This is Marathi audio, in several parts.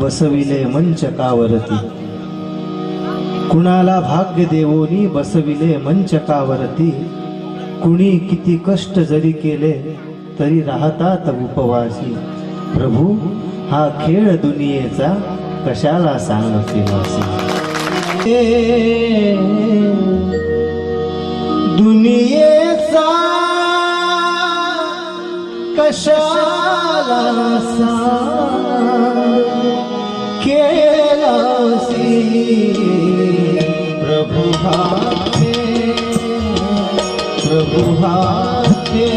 बसविले मंचकावरती कुणाला भाग्य देवोनी बसविले मंचकावरती कुणी किती कष्ट जरी केले तरी राहतात उपवासी. प्रभू हा खेळ दुनियेचा कशाला सांगशील दुनियेचा कशाला सांग प्रभु हाते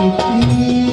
कुणी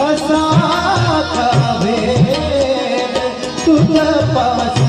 اسان پو